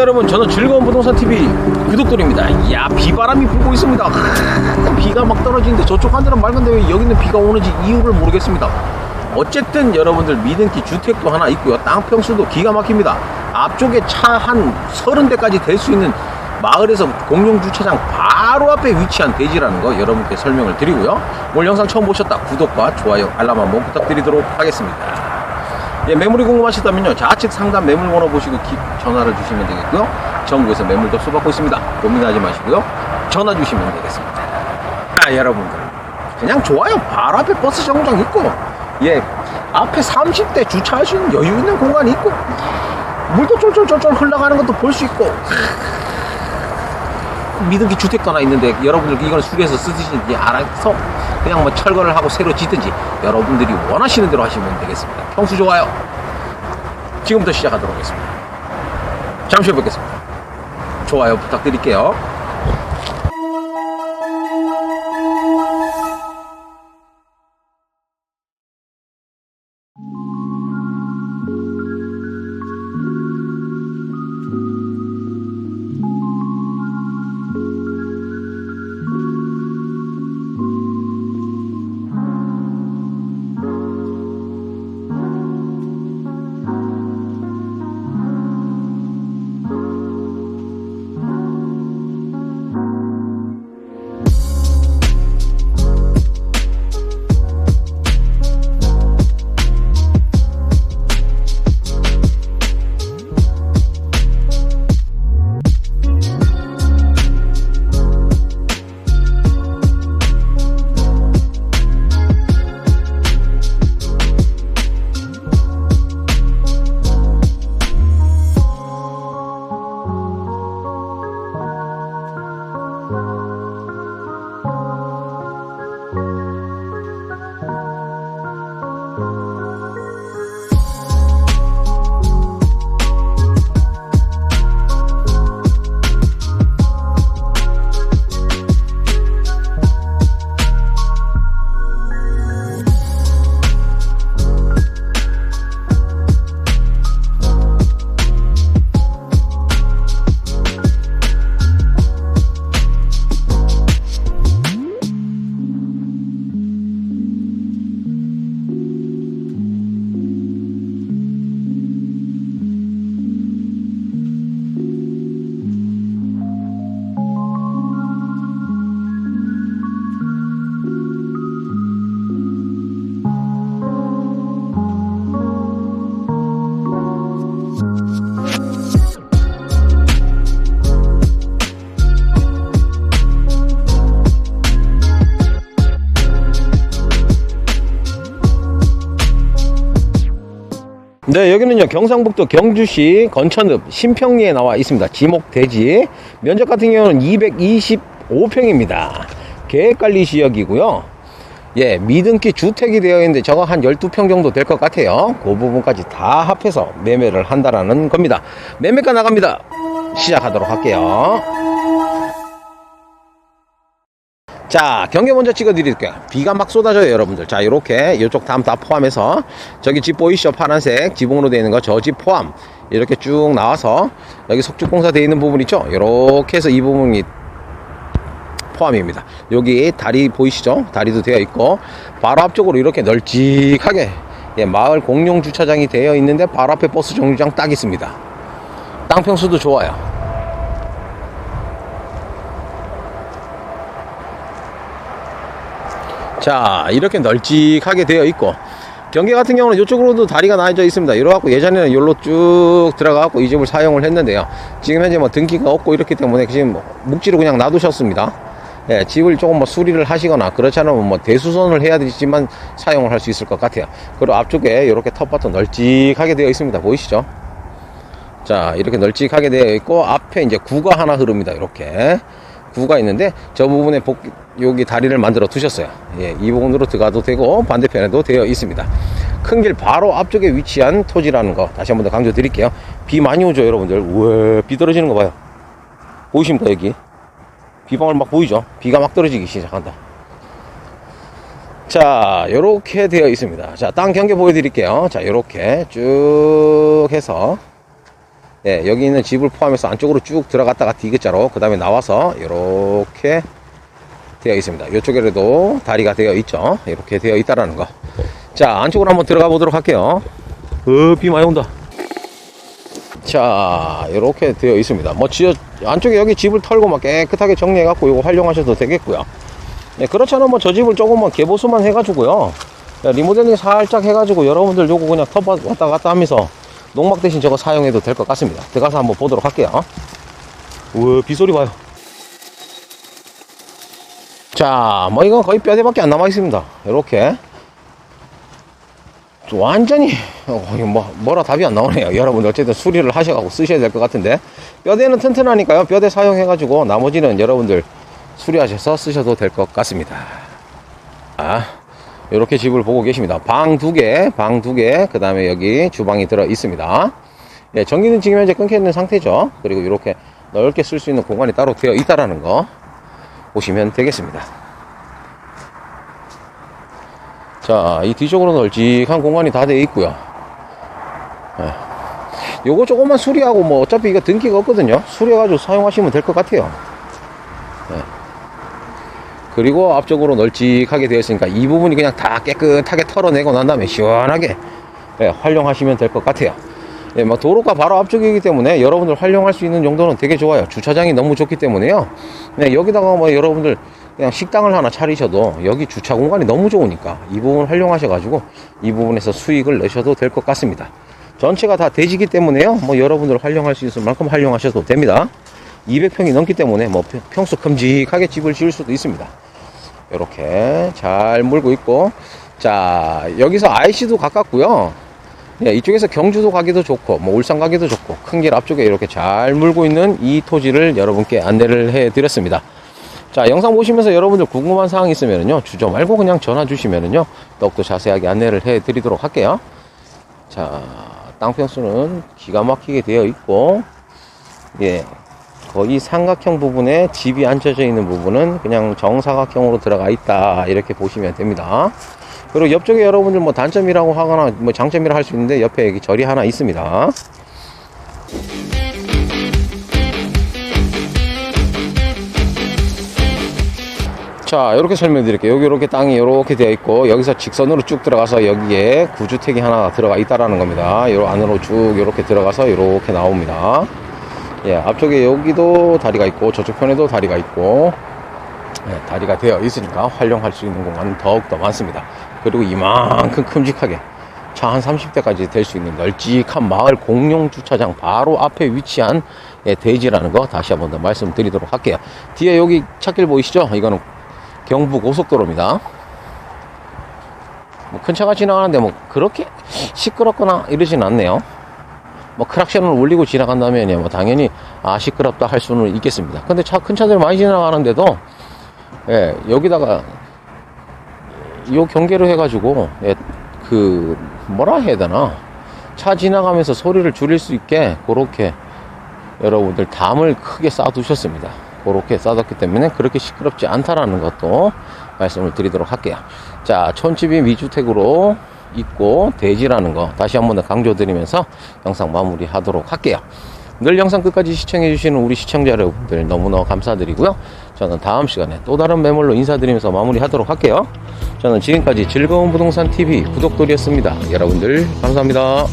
반갑습니다 여러분 저는 즐거운 부동산 TV 구독돌입니다. 이야 비바람이 불고 있습니다. 하, 비가 막 떨어지는데 저쪽 하늘은 맑은데 왜 여기는 비가 오는지 이유를 모르겠습니다. 어쨌든 여러분들 미등기 주택도 하나 있고요. 땅 평수도 기가 막힙니다. 앞쪽에 차 한 30대까지 될 수 있는 마을에서 공용주차장 바로 앞에 위치한 대지라는 거 여러분께 설명을 드리고요. 오늘 영상 처음 보셨다? 구독과 좋아요 알람 한번 부탁드리도록 하겠습니다 예, 매물이 궁금하시다면요. 좌측 상단 매물 번호 보시고 기- 전화를 주시면 되겠고요. 전국에서 매물도 수받고 있습니다. 고민하지 마시고요. 전화 주시면 되겠습니다. 아, 여러분들. 그냥 좋아요. 바로 앞에 버스 정류장 있고, 예, 앞에 30대 주차할 수 있는 여유 있는 공간이 있고, 물도 쫄쫄쫄쫄 흘러가는 것도 볼 수 있고, 미등기 주택도 하나 있는데 여러분들 이걸 수리해서 쓰시는지 알아서 그냥 뭐 철거를 하고 새로 짓든지 여러분들이 원하시는 대로 하시면 되겠습니다. 평수 좋아요. 지금부터 시작하도록 하겠습니다. 잠시 후에 뵙겠습니다. 좋아요 부탁드릴게요. 네, 여기는요, 경상북도 경주시 건천읍 신평리에 나와 있습니다. 지목대지. 면적 같은 경우는 225평입니다. 계획관리 지역이고요. 예, 미등기 주택이 되어 있는데 저거 한 12평 정도 될 것 같아요. 그 부분까지 다 합해서 매매를 한다라는 겁니다. 매매가 나갑니다. 시작하도록 할게요. 자, 경계 먼저 찍어 드릴게요. 비가 막 쏟아져요, 여러분들. 자, 요렇게, 요쪽 다음 다 포함해서, 저기 집 보이시죠? 파란색 지붕으로 되어 있는 거, 저 집 포함. 이렇게 쭉 나와서, 여기 석축공사 되어 있는 부분 있죠? 요렇게 해서 이 부분이 포함입니다. 여기 다리 보이시죠? 다리도 되어 있고, 바로 앞쪽으로 이렇게 널찍하게, 예, 마을 공용 주차장이 되어 있는데, 바로 앞에 버스 정류장 딱 있습니다. 땅 평수도 좋아요. 자 이렇게 널찍하게 되어 있고 경계 같은 경우는 이쪽으로도 다리가 나눠져 있습니다. 이래갖고 예전에는 여기로 쭉 들어가갖고 이 집을 사용을 했는데요. 지금 현재 뭐 등기가 없고 이렇기 때문에 지금 뭐 묵지로 그냥 놔두셨습니다. 예, 집을 조금 뭐 수리를 하시거나 그렇지 않으면 뭐 대수선을 해야 되지만 사용을 할 수 있을 것 같아요. 그리고 앞쪽에 이렇게 텃밭도 널찍하게 되어 있습니다. 보이시죠? 자 이렇게 널찍하게 되어 있고 앞에 이제 구가 하나 흐릅니다. 이렇게 구가 있는데 저 부분에 복 여기 다리를 만들어 두셨어요. 예, 이 부분으로 들어가도 되고 반대편에도 되어 있습니다. 큰 길 바로 앞쪽에 위치한 토지라는 거 다시 한 번 더 강조 드릴게요. 비 많이 오죠 여러분들? 우와 비 떨어지는 거 봐요. 보이십니까 여기? 비방울 막 보이죠? 비가 막 떨어지기 시작한다. 자 요렇게 되어 있습니다. 자 땅 경계 보여드릴게요. 자 요렇게 쭉 해서 예, 여기 있는 집을 포함해서 안쪽으로 쭉 들어갔다가 디귿자로 그 다음에 나와서 이렇게 되어 있습니다. 이쪽에도 다리가 되어 있죠. 이렇게 되어 있다라는 거. 자, 안쪽으로 한번 들어가 보도록 할게요. 어, 비 많이 온다. 자, 이렇게 되어 있습니다. 뭐, 지어, 안쪽에 여기 집을 털고 막 깨끗하게 정리해 갖고 이거 활용하셔도 되겠고요. 네, 그렇잖아. 뭐, 저 집을 조금만 개보수만 해가지고요. 야, 리모델링 살짝 해가지고 여러분들 요거 그냥 터 왔다 갔다 하면서 농막 대신 저거 사용해도 될 것 같습니다. 들어가서 한번 보도록 할게요. 우와, 비소리 봐요. 자, 뭐 이건 거의 뼈대밖에 안 남아 있습니다. 이렇게 완전히 어, 뭐 뭐라 답이 안 나오네요. 여러분들 어쨌든 수리를 하셔가고 쓰셔야 될 것 같은데 뼈대는 튼튼하니까요. 뼈대 사용해 가지고 나머지는 여러분들 수리하셔서 쓰셔도 될 것 같습니다. 아, 이렇게 집을 보고 계십니다. 방 두 개, 방 두 개, 그 다음에 여기 주방이 들어 있습니다. 예, 전기는 지금 현재 끊겨 있는 상태죠. 그리고 이렇게 넓게 쓸 수 있는 공간이 따로 되어 있다라는 거 보시면 되겠습니다. 자, 이 뒤쪽으로 널찍한 공간이 다 되어 있고요. 예. 요거 조금만 수리하고 뭐 어차피 이거 등기가 없거든요. 수리해가지고 사용하시면 될 것 같아요. 예. 그리고 앞쪽으로 널찍하게 되어 있으니까 이 부분이 그냥 다 깨끗하게 털어내고 난 다음에 시원하게 예, 활용하시면 될 것 같아요. 예, 막 도로가 바로 앞쪽이기 때문에 여러분들 활용할 수 있는 정도는 되게 좋아요. 주차장이 너무 좋기 때문에요. 네, 여기다가 뭐 여러분들 그냥 식당을 하나 차리셔도 여기 주차 공간이 너무 좋으니까 이 부분 활용하셔 가지고 이 부분에서 수익을 내셔도 될 것 같습니다. 전체가 다 대지기 때문에요. 뭐 여러분들 활용할 수 있을 만큼 활용하셔도 됩니다. 200평이 넘기 때문에 뭐 평- 평수 큼직하게 집을 지을 수도 있습니다. 이렇게 잘 물고 있고 자 여기서 IC도 가깝고요. 네, 이쪽에서 경주도 가기도 좋고 뭐 울산 가기도 좋고 큰 길 앞쪽에 이렇게 잘 물고 있는 이 토지를 여러분께 안내를 해 드렸습니다. 자 영상 보시면서 여러분들 궁금한 사항 있으면요 주저 말고 그냥 전화 주시면은요 더욱더 자세하게 안내를 해 드리도록 할게요. 자 땅평수는 기가 막히게 되어 있고 예 거의 삼각형 부분에 집이 앉혀져 있는 부분은 그냥 정사각형으로 들어가 있다 이렇게 보시면 됩니다. 그리고 옆쪽에 여러분들 뭐 단점이라고 하거나 뭐 장점이라 할 수 있는데 옆에 여기 절이 하나 있습니다. 자, 이렇게 설명드릴게요. 여기 이렇게 땅이 이렇게 되어 있고 여기서 직선으로 쭉 들어가서 여기에 구주택이 하나 들어가 있다라는 겁니다. 요 안으로 쭉 이렇게 들어가서 이렇게 나옵니다. 예, 앞쪽에 여기도 다리가 있고 저쪽 편에도 다리가 있고 예, 다리가 되어 있으니까 활용할 수 있는 공간은 더욱더 많습니다. 그리고 이만큼 큼직하게 차 한 30대까지 될 수 있는 널찍한 마을 공용 주차장 바로 앞에 위치한 예, 대지라는 거 다시 한번 더 말씀드리도록 할게요. 뒤에 여기 찾길 보이시죠? 이거는 경부 고속도로입니다. 뭐 큰 차가 지나가는데 뭐 그렇게 시끄럽거나 이러진 않네요. 뭐 크락션을 올리고 지나간다면 뭐 당연히 아 시끄럽다 할 수는 있겠습니다. 근데 차 큰 차들 많이 지나가는데도 예, 여기다가 요 경계로 해가지고 예, 그 뭐라 해야 되나 차 지나가면서 소리를 줄일 수 있게 그렇게 여러분들 담을 크게 쌓아두셨습니다. 그렇게 쌓았기 때문에 그렇게 시끄럽지 않다라는 것도 말씀을 드리도록 할게요. 자, 촌집이 미주택으로 있고 대지라는 거 다시 한 번 더 강조드리면서 영상 마무리하도록 할게요. 늘 영상 끝까지 시청해주시는 우리 시청자 여러분들 너무너무 감사드리고요. 저는 다음 시간에 또 다른 매물로 인사드리면서 마무리하도록 할게요. 저는 지금까지 즐거운 부동산 TV 구독돌이었습니다. 여러분들 감사합니다.